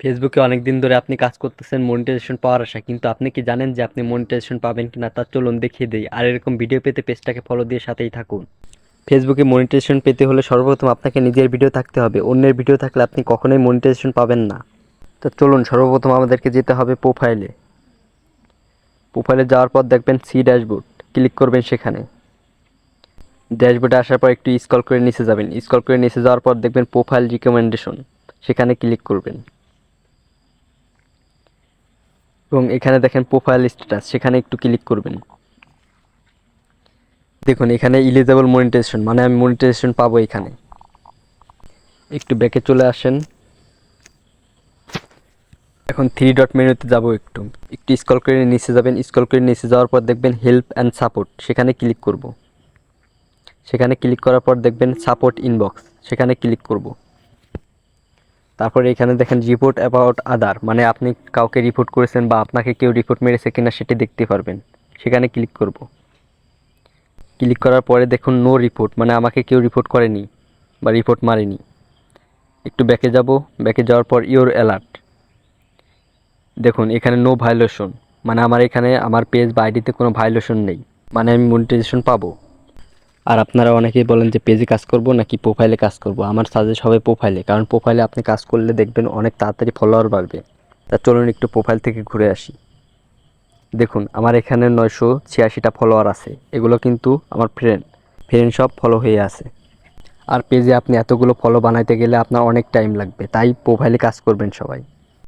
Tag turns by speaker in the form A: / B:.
A: ফেসবুকে অনেক দিন ধরে আপনি কাজ করতেছেন মনিটাইজেশন পাওয়ার আশা, কিন্তু আপনি কি জানেন যে আপনি মনিটাইজেশন পাবেন কিনা তা চলুন দেখিয়ে দিই। আর এরকম ভিডিও পেতে পেজটাকে ফলো দিয়ে সাথেই থাকুন। ফেসবুকে মনিটাইজেশন পেতে হলে সর্বপ্রথম আপনাকে নিজের ভিডিও থাকতে হবে। অন্যের ভিডিও থাকলে আপনি কখনোই মনিটাইজেশন পাবেন না। তো চলুন, সর্বপ্রথম আমাদেরকে যেতে হবে প্রোফাইলে প্রোফাইলে যাওয়ার পর দেখবেন সি ড্যাশবোর্ড ক্লিক করবেন সেখানে। ড্যাশবোর্ডে আসার পর একটু স্কল করে নিচে যাবেন। স্ক্রল করে নিচে যাওয়ার পর দেখবেন প্রোফাইল রিকমেন্ডেশন সেখানে ক্লিক করবেন। এবং এখানে দেখেন প্রোফাইল স্ট্যাটাস সেখানে একটু ক্লিক করবেন। দেখুন, এখানে ইলিজেবল মনিটাইজেশন মানে আমি মনিটাইজেশন পাবো এখানে। একটু ব্যাকে চলে আসেন। এখন থ্রি ডট মেনুতে যাব একটু। একটু স্ক্রল করে নিচে যাবেন স্কল করে নিচে যাওয়ার পর দেখবেন হেল্প অ্যান্ড সাপোর্ট সেখানে ক্লিক করব। সেখানে ক্লিক করার পর দেখবেন সাপোর্ট ইনবক্স সেখানে ক্লিক করব। তারপরে এখানে দেখেন রিপোর্ট অ্যাবাউট আদার মানে আপনি কাউকে রিপোর্ট করেছেন বা আপনাকে কেউ রিপোর্ট মেরেছে কিনা সেটি দেখতে পারবেন। সেখানে ক্লিক করব। ক্লিক করার পরে দেখুন নো রিপোর্ট মানে আমাকে কেউ রিপোর্ট করেনি বা রিপোর্ট মারেনি। একটু ব্যাকে যাব ব্যাকে যাওয়ার পর ইওর অ্যালার্ট দেখুন, এখানে নো ভায়োলেশন মানে আমার এখানে, আমার পেজ বা আইডিতে কোনো ভায়োলেশন নেই। মানে আমি মনিটাইজেশন পাবো। আর আপনারা অনেকেই বলেন যে পেজে কাজ করব নাকি প্রোফাইলে কাজ করব? আমার সাজেস্ট হবে প্রোফাইলে কারণ প্রোফাইলে আপনি কাজ করলে দেখবেন অনেক তাড়াতাড়ি ফলোয়ার বাড়বে। তা চলুন একটু প্রোফাইল থেকে ঘুরে আসি। দেখুন, আমার এখানে নয়শো ছিয়াশিটা ফলোয়ার আছে। এগুলো কিন্তু আমার ফ্রেন্ড ফ্রেন্ড সব ফলো হয়ে আছে। আর পেজে আপনি এতগুলো ফলো বানাইতে গেলে আপনার অনেক টাইম লাগবে। তাই প্রোফাইলে কাজ করবেন সবাই।